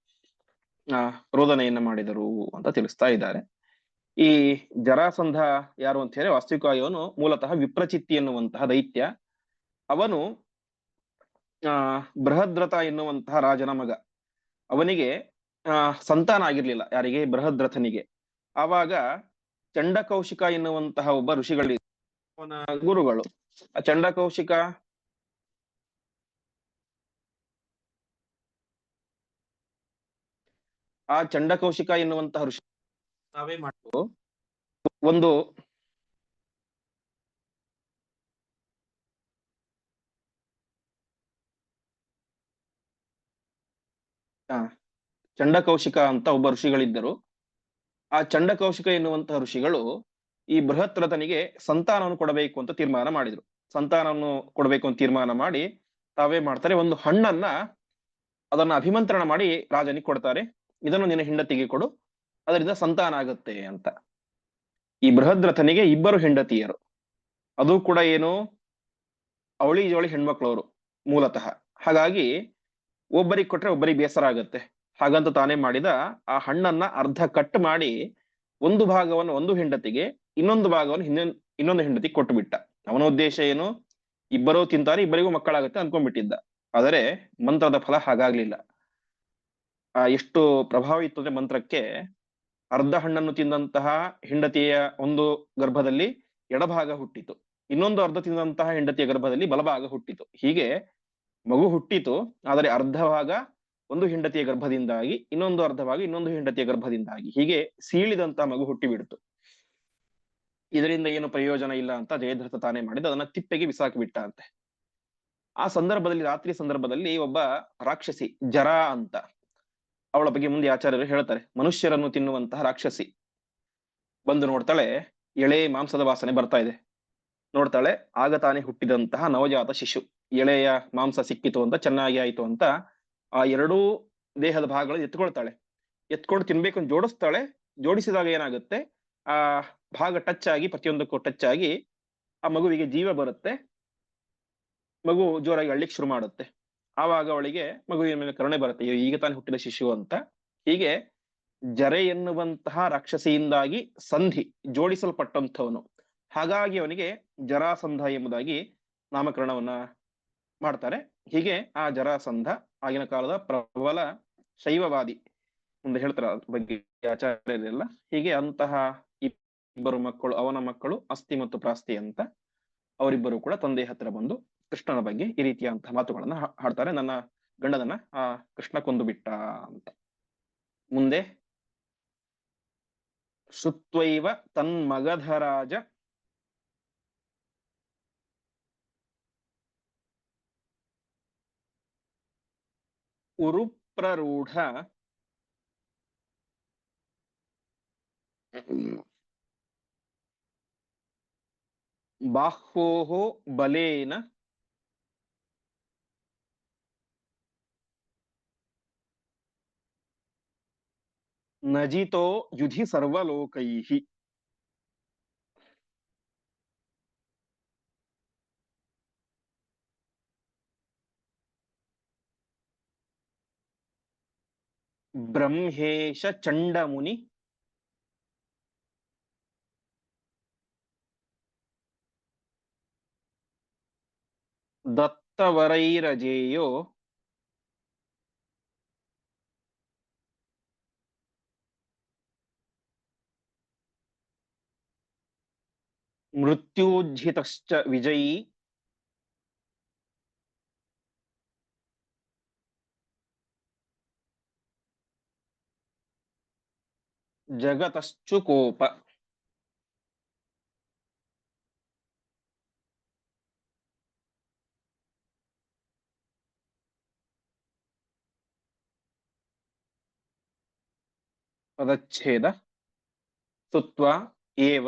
ಆ, ರೋದನೆಯನ್ನ ಮಾಡಿದರು ಅಂತ ತಿಳಿಸ್ತಾ ಇದ್ದಾರೆ. ಈ ಜರಾಸಂಧ ಯಾರು ಅಂತ ಹೇಳಿ ವಾಸ್ತವಿಕವಾಗಿ ಅವನು ಮೂಲತಃ ವಿಪ್ರಚಿತ್ತಿ ಎನ್ನುವಂತಹ ದೈತ್ಯ. ಅವನು ಆ ಬೃಹದ್ರಥ ಎನ್ನುವಂತಹ ರಾಜನ ಮಗ. ಅವನಿಗೆ ಆ ಸಂತಾನ ಆಗಿರ್ಲಿಲ್ಲ ಯಾರಿಗೆ? ಬೃಹದ್ರಥನಿಗೆ. ಆವಾಗ ಚಂಡಕೌಶಿಕ ಎನ್ನುವಂತಹ ಒಬ್ಬ ಋಷಿಗಳು ಅವನ ಗುರುಗಳು. ಆ ಚಂಡಕೌಶಿಕ ಆ ಚಂಡಕೌಶಿಕ ಎನ್ನುವಂತಹ ಋಷಿ ತಾವೇ ಮಾಡ್ತು ಒಂದು ಚಂಡಕೌಶಿಕ ಅಂತ ಒಬ್ಬ ಋಷಿಗಳಿದ್ದರು. ಆ ಚಂಡಕೌಶಿಕ ಎನ್ನುವಂತಹ ಋಷಿಗಳು ಈ ಬೃಹತ್ ರಥನಿಗೆ ಸಂತಾನವನ್ನು ಕೊಡಬೇಕು ಅಂತ ತೀರ್ಮಾನ ಮಾಡಿದ್ರು. ಸಂತಾನವನ್ನು ಕೊಡಬೇಕು ಅಂತ ತೀರ್ಮಾನ ಮಾಡಿ ತಾವೇ ಮಾಡ್ತಾರೆ. ಒಂದು ಹಣ್ಣನ್ನ ಅದನ್ನ ಅಭಿಮಂತ್ರಣ ಮಾಡಿ ರಾಜನಿಗೆ ಕೊಡ್ತಾರೆ. ಇದನ್ನು ನಿನ್ನ ಹೆಂಡತಿಗೆ ಕೊಡು. ಅದರಿಂದ ಸಂತಾನ ಆಗುತ್ತೆ ಅಂತ. ಈ ಬೃಹದ್ರಥನಿಗೆ ಇಬ್ಬರು ಹೆಂಡತಿಯರು. ಅದು ಕೂಡ ಏನು? ಅವಳಿ ಜವಳಿ ಹೆಣ್ಮಕ್ಳವರು ಮೂಲತಃ. ಹಾಗಾಗಿ ಒಬ್ಬರಿಗೆ ಕೊಟ್ರೆ ಒಬ್ಬರಿಗೆ ಬೇಸರ ಆಗುತ್ತೆ. ಹಾಗಂತ ತಾನೇ ಮಾಡಿದ. ಆ ಹಣ್ಣನ್ನ ಅರ್ಧ ಕಟ್ ಮಾಡಿ ಒಂದು ಭಾಗವನ್ನು ಒಂದು ಹೆಂಡತಿಗೆ, ಇನ್ನೊಂದು ಭಾಗವನ್ನು ಇನ್ನೊಂದು ಇನ್ನೊಂದು ಹೆಂಡತಿಗೆ ಕೊಟ್ಟು ಬಿಟ್ಟ ಅವನ ಉದ್ದೇಶ ಏನು? ಇಬ್ಬರೂ ತಿಂತಾರೆ, ಇಬ್ಬರಿಗೂ ಮಕ್ಕಳಾಗುತ್ತೆ ಅನ್ಕೊಂಡ್ಬಿಟ್ಟಿದ್ದ. ಆದರೆ ಮಂತ್ರದ ಫಲ ಹಾಗಾಗ್ಲಿಲ್ಲ. ಆ ಎಷ್ಟು ಪ್ರಭಾವ ಇತ್ತು ಅಂದ್ರೆ ಮಂತ್ರಕ್ಕೆ, ಅರ್ಧ ಹಣ್ಣನ್ನು ತಿಂದಂತಹ ಹೆಂಡತಿಯ ಒಂದು ಗರ್ಭದಲ್ಲಿ ಎಡಭಾಗ ಹುಟ್ಟಿತು. ಇನ್ನೊಂದು ಅರ್ಧ ತಿಂದಂತಹ ಹೆಂಡತಿಯ ಗರ್ಭದಲ್ಲಿ ಬಲಭಾಗ ಹುಟ್ಟಿತು. ಹೀಗೆ ಮಗು ಹುಟ್ಟಿತು, ಆದರೆ ಅರ್ಧ ಭಾಗ ಒಂದು ಹೆಂಡತಿಯ ಗರ್ಭದಿಂದಾಗಿ, ಇನ್ನೊಂದು ಅರ್ಧ ಭಾಗ ಇನ್ನೊಂದು ಹೆಂಡತಿಯ ಗರ್ಭದಿಂದಾಗಿ ಹೀಗೆ ಸೀಳಿದಂತ ಮಗು ಹುಟ್ಟಿಬಿಡ್ತು. ಇದರಿಂದ ಏನು ಪ್ರಯೋಜನ ಇಲ್ಲ ಅಂತ ಜಯದ್ರಥ ತಾನೇ ಮಾಡಿದ ಅದನ್ನ ತಿಪ್ಪೆಗೆ ಬಿಸಾಕಿ ಬಿಟ್ಟ ಅಂತೆ ಆ ಸಂದರ್ಭದಲ್ಲಿ, ರಾತ್ರಿ ಸಂದರ್ಭದಲ್ಲಿ ಒಬ್ಬ ರಾಕ್ಷಸಿ, ಜರ ಅಂತ ಅವಳ ಬಗ್ಗೆ ಮುಂದೆ ಆಚಾರ್ಯರು ಹೇಳ್ತಾರೆ. ಮನುಷ್ಯರನ್ನು ತಿನ್ನುವಂತಹ ರಾಕ್ಷಸಿ ಬಂದು ನೋಡ್ತಾಳೆ, ಎಳೆ ಮಾಂಸದ ವಾಸನೆ ಬರ್ತಾ ಇದೆ. ನೋಡ್ತಾಳೆ, ಆಗ ತಾನೇ ಹುಟ್ಟಿದಂತಹ ನವಜಾತ ಶಿಶು. ಎಳೆಯ ಮಾಂಸ ಸಿಕ್ಕಿತು ಅಂತ ಚೆನ್ನಾಗಿ ಆಯ್ತು ಅಂತ ಆ ಎರಡೂ ದೇಹದ ಭಾಗಗಳು ಎತ್ಕೊಳ್ತಾಳೆ. ಎತ್ಕೊಂಡು ತಿನ್ಬೇಕು ಅಂತ ಜೋಡಿಸ್ತಾಳೆ. ಜೋಡಿಸಿದಾಗ ಏನಾಗುತ್ತೆ? ಆ ಭಾಗ ಟಚ್ ಆಗಿ, ಪ್ರತಿಯೊಂದಕ್ಕೂ ಟಚ್ ಆಗಿ ಆ ಮಗುವಿಗೆ ಜೀವ ಬರುತ್ತೆ. ಮಗು ಜೋರಾಗಿ ಅಳ್ಳಿಕ್ ಶುರು ಮಾಡುತ್ತೆ. ಆವಾಗ ಅವಳಿಗೆ ಮಗುವಿನ ಮೇಲೆ ಕರುಣೆ ಬರುತ್ತೆ. ಈಗ ತಾನೇ ಹುಟ್ಟಿದ ಶಿಶು ಅಂತ. ಹೀಗೆ ಜರೆ ಎನ್ನುವಂತಹ ರಾಕ್ಷಸಿಯಿಂದಾಗಿ ಸಂಧಿ ಜೋಡಿಸಲ್ಪಟ್ಟಂಥವನು. ಹಾಗಾಗಿ ಅವನಿಗೆ ಜರಾಸಂಧ ಎಂಬುದಾಗಿ ನಾಮಕರಣವನ್ನ ಮಾಡ್ತಾರೆ. ಹೀಗೆ ಆ ಜರಾಸಂಧ ಆಗಿನ ಕಾಲದ ಪ್ರಬಲ ಶೈವವಾದಿ ಮುಂದೆ ಹೇಳ್ತಾರೆ ಅದ್ರ ಬಗ್ಗೆ ಆಚಾರ್ಯರೆಲ್ಲ. ಹೀಗೆ ಅಂತಹ ಇಬ್ಬರು ಮಕ್ಕಳು, ಅವನ ಮಕ್ಕಳು ಅಸ್ಥಿ ಮತ್ತು ಪ್ರಾಸ್ತಿ ಅಂತ ಅವರಿಬ್ಬರು ಕೂಡ ತಂದೆ ಹತ್ರ ಬಂದು ಕೃಷ್ಣನ ಬಗ್ಗೆ ಈ ರೀತಿಯಂತಹ ಮಾತುಗಳನ್ನ ಹಾಡ್ತಾರೆ. ನನ್ನ ಗಂಡನನ್ನ ಆ ಕೃಷ್ಣ ಕೊಂದು ಬಿಟ್ಟ ಅಂತ. ಮುಂದೆ ಶುತ್ವೈವ ತನ್ಮಗಧರಾಜ ಉರುಪ್ರರೂಢ ಬಾಹ್ವೋಃ ಬಲೇನ ನಜಿತೋ ಯುಧಿ ಸರ್ವಲೋಕೈಃ ಬ್ರಹ್ಮೇಶ ಚಂಡಮುನಿ ದತ್ತವರೈರಜೇಯೋ ಮೃತ್ಯೂಜ್ಜಿತಶ್ಚ ವಿಜಯೀ ಜಗತಶ್ಚು ಕೋಪ ಪದಚ್ಛೇದ ಸ್ತುತ್ವಾ ಏವ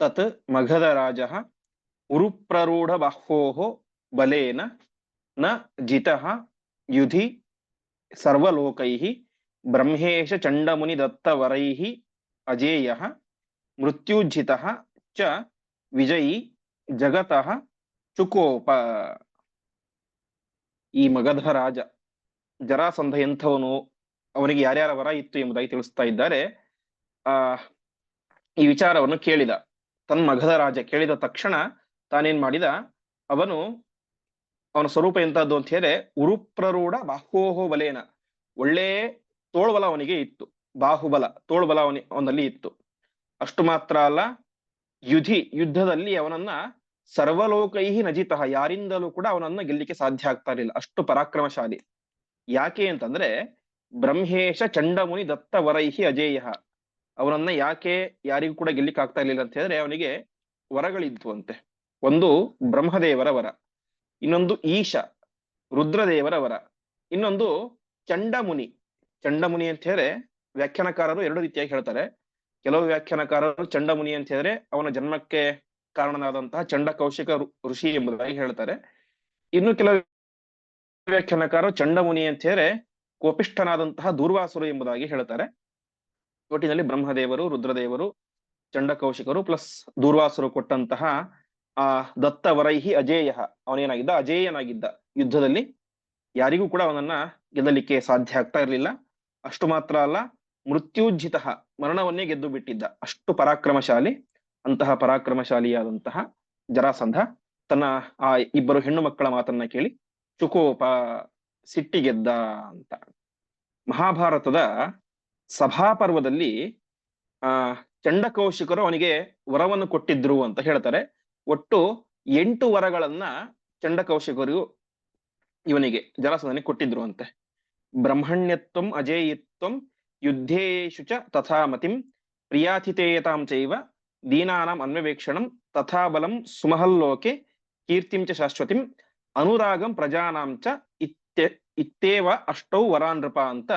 ತತ್ ಮಗಧರಾಜಃ ಉರುಪ್ರರೂಢಬಾಹ್ವೋಃ ಬಲೇನ ನ ಜಿತಃ ಯುಧಿ ಸರ್ವಲೋಕೈಃ ಬ್ರಹ್ಮೇಶ ಚಂಡಮುನಿ ದತ್ತವರೈಹಿ ಅಜೇಯ ಮೃತ್ಯುಜ್ಜಿತಃ ಚ ವಿಜಯಿ ಜಗತಃ ಚುಕೋಪ. ಈ ಮಗಧ ರಾಜ ಜರಾಸಂಧ ಎಂಥವನು, ಅವನಿಗೆ ಯಾರ್ಯಾರ ವರ ಇತ್ತು ಎಂಬುದಾಗಿ ತಿಳಿಸ್ತಾ ಇದ್ದಾರೆ. ಆ, ಈ ವಿಚಾರವನ್ನು ಕೇಳಿದ ತನ್ನ ಮಗಧ ರಾಜ ಕೇಳಿದ ತಕ್ಷಣ ತಾನೇನ್ ಮಾಡಿದ, ಅವನು ಅವನ ಸ್ವರೂಪ ಎಂತದ್ದು ಅಂತ ಹೇಳಿದ್ರೆ, ಉರುಪ್ರರೂಢ ಬಾಹೋಹೋ ಬಲೇನ, ಒಳ್ಳೆ ತೋಳ್ಬಲ ಅವನಿಗೆ ಇತ್ತು. ಬಾಹುಬಲ ತೋಳ್ಬಲ ಅವನಿ, ಅವನಲ್ಲಿ ಇತ್ತು. ಅಷ್ಟು ಮಾತ್ರ ಅಲ್ಲ, ಯುಧಿ ಯುದ್ಧದಲ್ಲಿ ಅವನನ್ನ ಸರ್ವಲೋಕೈಹಿ ನಜಿತಃ, ಯಾರಿಂದಲೂ ಕೂಡ ಅವನನ್ನ ಗೆಲ್ಲಿಕ್ಕೆ ಸಾಧ್ಯ ಆಗ್ತಾ ಇರಲಿಲ್ಲ. ಅಷ್ಟು ಪರಾಕ್ರಮಶಾಲಿ. ಯಾಕೆ ಅಂತಂದ್ರೆ, ಬ್ರಹ್ಮೇಶ ಚಂಡಮುನಿ ದತ್ತ ವರೈಹಿ ಅಜೇಯ. ಅವನನ್ನ ಯಾಕೆ ಯಾರಿಗೂ ಕೂಡ ಗೆಲ್ಲಿಕ್ ಆಗ್ತಾ ಇರ್ಲಿಲ್ಲ ಅಂತ ಹೇಳಿದ್ರೆ, ಅವನಿಗೆ ವರಗಳಿದ್ವು ಅಂತೆ ಒಂದು ಬ್ರಹ್ಮದೇವರ ವರ, ಇನ್ನೊಂದು ಈಶ, ರುದ್ರದೇವರ ವರ, ಇನ್ನೊಂದು ಚಂಡಮುನಿ. ಚಂಡಮುನಿ ಅಂತ ಹೇಳಿ ವ್ಯಾಖ್ಯಾನಕಾರರು ಎರಡು ರೀತಿಯಾಗಿ ಹೇಳ್ತಾರೆ. ಕೆಲವು ವ್ಯಾಖ್ಯಾನಕಾರರು ಚಂಡಮುನಿ ಅಂತ ಹೇಳಿದ್ರೆ ಅವನ ಜನ್ಮಕ್ಕೆ ಕಾರಣನಾದಂತಹ ಚಂಡ ಕೌಶಿಕ ಋಷಿ ಎಂಬುದಾಗಿ ಹೇಳ್ತಾರೆ. ಇನ್ನು ಕೆಲವು ವ್ಯಾಖ್ಯಾನಕಾರರು ಚಂಡಮುನಿ ಅಂತ ಹೇಳಿ ಕೋಪಿಷ್ಠನಾದಂತಹ ದೂರ್ವಾಸುರು ಎಂಬುದಾಗಿ ಹೇಳ್ತಾರೆ. ಒಟ್ಟಿನಲ್ಲಿ ಬ್ರಹ್ಮದೇವರು, ರುದ್ರದೇವರು, ಚಂಡಕೌಶಿಕರು ಪ್ಲಸ್ ದೂರ್ವಾಸುರು ಕೊಟ್ಟಂತಹ, ಆ ದತ್ತ ವರೈಹಿ ಅಜೇಯ, ಅವನೇನಾಗಿದ್ದ? ಅಜೇಯನಾಗಿದ್ದ ಯುದ್ಧದಲ್ಲಿ ಯಾರಿಗೂ ಕೂಡ ಅವನನ್ನ ಗೆಲ್ಲಲಿಕ್ಕೆ ಸಾಧ್ಯ ಆಗ್ತಾ ಇರಲಿಲ್ಲ. ಅಷ್ಟು ಮಾತ್ರ ಅಲ್ಲ, ಮೃತ್ಯುಜ್ಜಿತ ಮರಣವನ್ನೇ ಗೆದ್ದು ಬಿಟ್ಟಿದ್ದ ಅಷ್ಟು ಪರಾಕ್ರಮಶಾಲಿ, ಅಂತಹ ಪರಾಕ್ರಮಶಾಲಿಯಾದಂತಹ ಜರಾಸಂಧ ತನ್ನ ಆ ಇಬ್ಬರು ಹೆಣ್ಣು ಮಕ್ಕಳ ಮಾತನ್ನ ಕೇಳಿ ಚುಕೋಪ ಸಿಟ್ಟಿಗೆದ್ದ ಅಂತ. ಮಹಾಭಾರತದ ಸಭಾಪರ್ವದಲ್ಲಿ, ಆ, ಚಂಡಕೌಶಿಕರು ಅವನಿಗೆ ವರವನ್ನು ಕೊಟ್ಟಿದ್ರು ಅಂತ ಹೇಳ್ತಾರೆ. ಒಟ್ಟು ಎಂಟು ವರಗಳನ್ನ ಚಂಡಕೌಶಿಕರು ಇವನಿಗೆ ಜರಾಸಂಧನಿಗೆ ಕೊಟ್ಟಿದ್ರು ಅಂತೆ. ಬ್ರಹ್ಮಣ್ಯತ್ವಂ, ಅಜೇಯಿತ್ವಂ, ಯುದ್ಧೇಶು ಚ ತಥಾ ಮತಿಂ ಪ್ರಿಯಾತಿಥೇಯತಾಂ ಚೈವ, ದೀನಾನಾಂ ಅನ್ವೇಕ್ಷಣಂ ತಥಾ ಬಲಂ ಸುಮಹಲ್ಲೋಕೆ, ಕೀರ್ತಿಂ ಚ ಶಾಶ್ವತಿಂ, ಅನುರಾಗಂ ಪ್ರಜಾನಾಂ ಚ, ಇತ್ಯ, ಇತ್ತೇವ ಅಷ್ಟೌ ವರಾನೃಪ ಅಂತ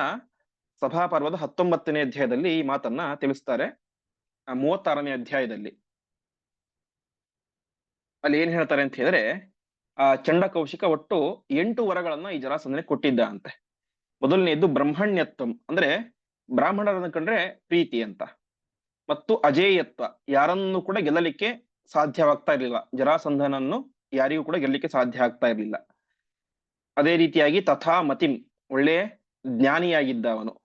ಸಭಾಪರ್ವದ ಹತ್ತೊಂಬತ್ತನೇ ಅಧ್ಯಾಯದಲ್ಲಿ ಈ ಮಾತನ್ನ ತಿಳಿಸ್ತಾರೆ. ಮೂವತ್ತಾರನೇ ಅಧ್ಯಾಯದಲ್ಲಿ. ಅಲ್ಲಿ ಏನ್ ಹೇಳ್ತಾರೆ ಅಂತ ಹೇಳಿದ್ರೆ, ಆ ಚಂಡಕೌಶಿಕ ಒಟ್ಟು ಎಂಟು ವರಗಳನ್ನ ಈ ಜರಾಸಂದನೆ ಕೊಟ್ಟಿದ್ದ ಅಂತೆ. ಮೊದಲನೆಯದು ಬ್ರಹ್ಮಣ್ಯತ್ವಂ. ಅಂದ್ರೆ ಬ್ರಾಹ್ಮಣರನ್ನು ಕಂಡ್ರೆ ಪ್ರೀತಿ ಅಂತ. ಮತ್ತು ಅಜೇಯತ್ವ. ಯಾರನ್ನು ಕೂಡ ಗೆಲ್ಲಲಿಕ್ಕೆ ಸಾಧ್ಯವಾಗ್ತಾ ಇರ್ಲಿಲ್ಲ. ಜರಾಸಂಧನನ್ನು ಯಾರಿಗೂ ಕೂಡ ಗೆಲ್ಲಲಿಕ್ಕೆ ಸಾಧ್ಯ ಆಗ್ತಾ ಇರ್ಲಿಲ್ಲ. ಅದೇ ರೀತಿಯಾಗಿ ತಥಾ ಮತಿಂ. ಒಳ್ಳೆ ಜ್ಞಾನಿಯಾಗಿದ್ದ ಅವನು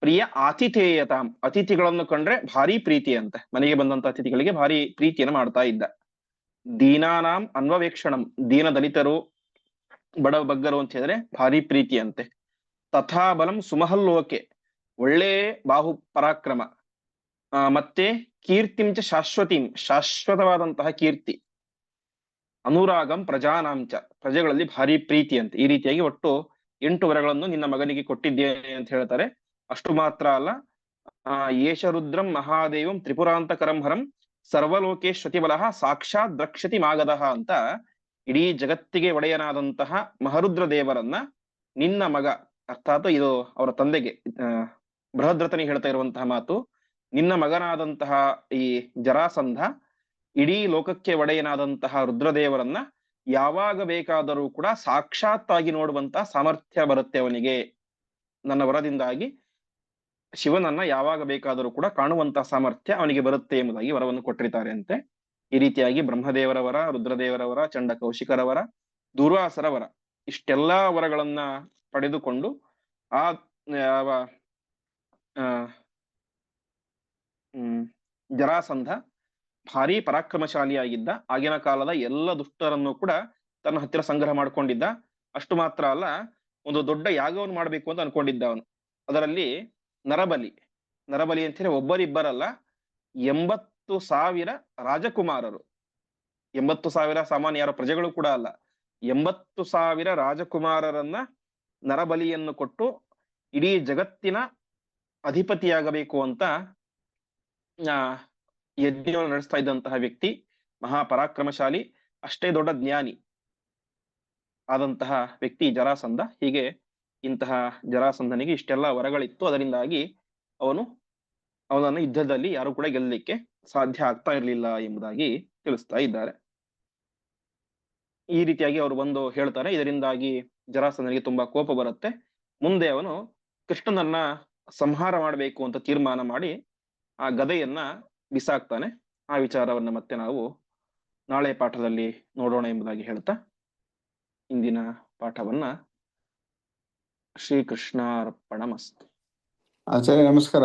ಪ್ರಿಯ ಆತಿಥೇಯತಾಂ. ಅತಿಥಿಗಳನ್ನು ಕಂಡ್ರೆ ಭಾರಿ ಪ್ರೀತಿ ಅಂತೆ. ಮನೆಗೆ ಬಂದಂತ ಅತಿಥಿಗಳಿಗೆ ಭಾರಿ ಪ್ರೀತಿಯನ್ನು ಮಾಡ್ತಾ ಇದ್ದ. ದೀನಾನಾಂ ಅನ್ವವೇಕ್ಷಣಂ. ದೀನ ದಲಿತರು, ಬಡ ಬಗ್ಗರು ಅಂತ ಹೇಳಿದ್ರೆ ಭಾರಿ ಪ್ರೀತಿ ಅಂತೆ. ತಥಾ ಬಲಂ ಸುಮಹಲ್ಲೋಕೆ. ಒಳ್ಳೆ ಬಾಹು ಪರಾಕ್ರಮ. ಮತ್ತೆ ಕೀರ್ತಿಂಚ ಶಾಶ್ವತಿಂ. ಶಾಶ್ವತವಾದಂತಹ ಕೀರ್ತಿ. ಅನುರಾಗಂ ಪ್ರಜಾನಾಂಚ ಪ್ರಜೆಗಳಲ್ಲಿ ಭಾರಿ ಪ್ರೀತಿ ಅಂತ. ಈ ರೀತಿಯಾಗಿ ಒಟ್ಟು ಎಂಟು ವರಗಳನ್ನು ನಿನ್ನ ಮಗನಿಗೆ ಕೊಟ್ಟಿದ್ದೇನೆ ಅಂತ ಹೇಳ್ತಾರೆ. ಅಷ್ಟು ಮಾತ್ರ ಅಲ್ಲ. ಆ, ಏಷರುದ್ರಂ ಮಹಾದೇವಂ ತ್ರಿಪುರಾಂತಕರಂ ಹರಂ ಸರ್ವಲೋಕೇಶ್ವತಿಬಲಃ ಸಾಕ್ಷಾತ್ ದ್ರಕ್ಷತಿ ಮಾಗದಃ ಅಂತ ಇಡೀ ಜಗತ್ತಿಗೆ ಒಡೆಯನಾದಂತಹ ಮಹರುದ್ರ ದೇವರನ್ನ ನಿನ್ನ ಮಗ ಅರ್ಥಾತ್ ಇದು ಅವರ ತಂದೆಗೆ ಬೃಹದ್ರಥನಿಗೆ ಹೇಳ್ತಾ ಇರುವಂತಹ ಮಾತು, ನಿನ್ನ ಮಗನಾದಂತಹ ಈ ಜರಾಸಂಧ ಇಡೀ ಲೋಕಕ್ಕೆ ಒಡೆಯನಾದಂತಹ ರುದ್ರದೇವರನ್ನ ಯಾವಾಗ ಬೇಕಾದರೂ ಕೂಡ ಸಾಕ್ಷಾತ್ತಾಗಿ ನೋಡುವಂತಹ ಸಾಮರ್ಥ್ಯ ಬರುತ್ತೆ ಅವನಿಗೆ. ನನ್ನ ವರದಿಂದಾಗಿ ಶಿವನನ್ನ ಯಾವಾಗ ಬೇಕಾದರೂ ಕೂಡ ಕಾಣುವಂತಹ ಸಾಮರ್ಥ್ಯ ಅವನಿಗೆ ಬರುತ್ತೆ ಎಂಬುದಾಗಿ ವರವನ್ನು ಕೊಟ್ಟಿರ್ತಾರೆ ಅಂತೆ. ಈ ರೀತಿಯಾಗಿ ಬ್ರಹ್ಮದೇವರ ವರ, ರುದ್ರದೇವರ ವರ ಚಂಡ ದುರ್ವಾಸರ ವರ, ಇಷ್ಟೆಲ್ಲಾ ವರಗಳನ್ನ ಪಡೆದುಕೊಂಡು ಆ ಜರಾಸಂಧ ಭಾರಿ ಪರಾಕ್ರಮಶಾಲಿಯಾಗಿದ್ದ, ಆಗಿನ ಕಾಲದ ಎಲ್ಲ ದುಷ್ಟರನ್ನು ಕೂಡ ತನ್ನ ಹತ್ತಿರ ಸಂಗ್ರಹ ಮಾಡ್ಕೊಂಡಿದ್ದ. ಅಷ್ಟು ಮಾತ್ರ ಅಲ್ಲ, ಒಂದು ದೊಡ್ಡ ಯಾಗವನ್ನು ಮಾಡಬೇಕು ಅಂತ ಅನ್ಕೊಂಡಿದ್ದ ಅವನು. ಅದರಲ್ಲಿ ನರಬಲಿ ನರಬಲಿ ಅಂತ ಹೇಳಿ ಒಬ್ಬರಿಬ್ಬರಲ್ಲ, ಎಂಬತ್ತು ಸಾವಿರ ರಾಜಕುಮಾರರು. ಎಂಬತ್ತು ಸಾವಿರ ಸಾಮಾನ್ಯ ಯಾರ ಪ್ರಜೆಗಳು ಕೂಡ ಅಲ್ಲ. ಎಂಬತ್ತು ಸಾವಿರ ರಾಜಕುಮಾರರನ್ನ ನರಬಲಿಯನ್ನು ಕೊಟ್ಟು ಇಡೀ ಜಗತ್ತಿನ ಅಧಿಪತಿಯಾಗಬೇಕು ಅಂತ ಯಜ್ಞವನ್ನು ನಡೆಸ್ತಾ ಇದ್ದಂತಹ ವ್ಯಕ್ತಿ, ಮಹಾಪರಾಕ್ರಮಶಾಲಿ, ಅಷ್ಟೇ ದೊಡ್ಡ ಜ್ಞಾನಿ ಆದಂತಹ ವ್ಯಕ್ತಿ ಜರಾಸಂಧ. ಹೀಗೆ ಇಂತಹ ಜರಾಸಂಧನಿಗೆ ಇಷ್ಟೆಲ್ಲ ವರಗಳಿತ್ತು. ಅದರಿಂದಾಗಿ ಅವನು ಅವನನ್ನು ಯುದ್ಧದಲ್ಲಿ ಯಾರು ಕೂಡ ಗೆಲ್ಲಲಿಕ್ಕೆ ಸಾಧ್ಯ ಆಗ್ತಾ ಇರಲಿಲ್ಲ ಎಂಬುದಾಗಿ ತಿಳಿಸ್ತಾ ಇದ್ದಾರೆ. ಈ ರೀತಿಯಾಗಿ ಅವರು ಬಂದು ಹೇಳ್ತಾರೆ. ಇದರಿಂದಾಗಿ ಜರಾಸಂಧನಿಗೆ ತುಂಬಾ ಕೋಪ ಬರುತ್ತೆ. ಮುಂದೆ ಅವನು ಕೃಷ್ಣನನ್ನ ಸಂಹಾರ ಮಾಡಬೇಕು ಅಂತ ತೀರ್ಮಾನ ಮಾಡಿ ಆ ಗದೆಯನ್ನ ಬಿಸಾಕ್ತಾನೆ. ಆ ವಿಚಾರವನ್ನ ಮತ್ತೆ ನಾವು ನಾಳೆ ಪಾಠದಲ್ಲಿ ನೋಡೋಣ ಎಂಬುದಾಗಿ ಹೇಳ್ತಾ ಇಂದಿನ ಪಾಠವನ್ನ ಶ್ರೀಕೃಷ್ಣಾರ್ಪಣಮಸ್ತು. ಆಚಾರ್ಯ ನಮಸ್ಕಾರ.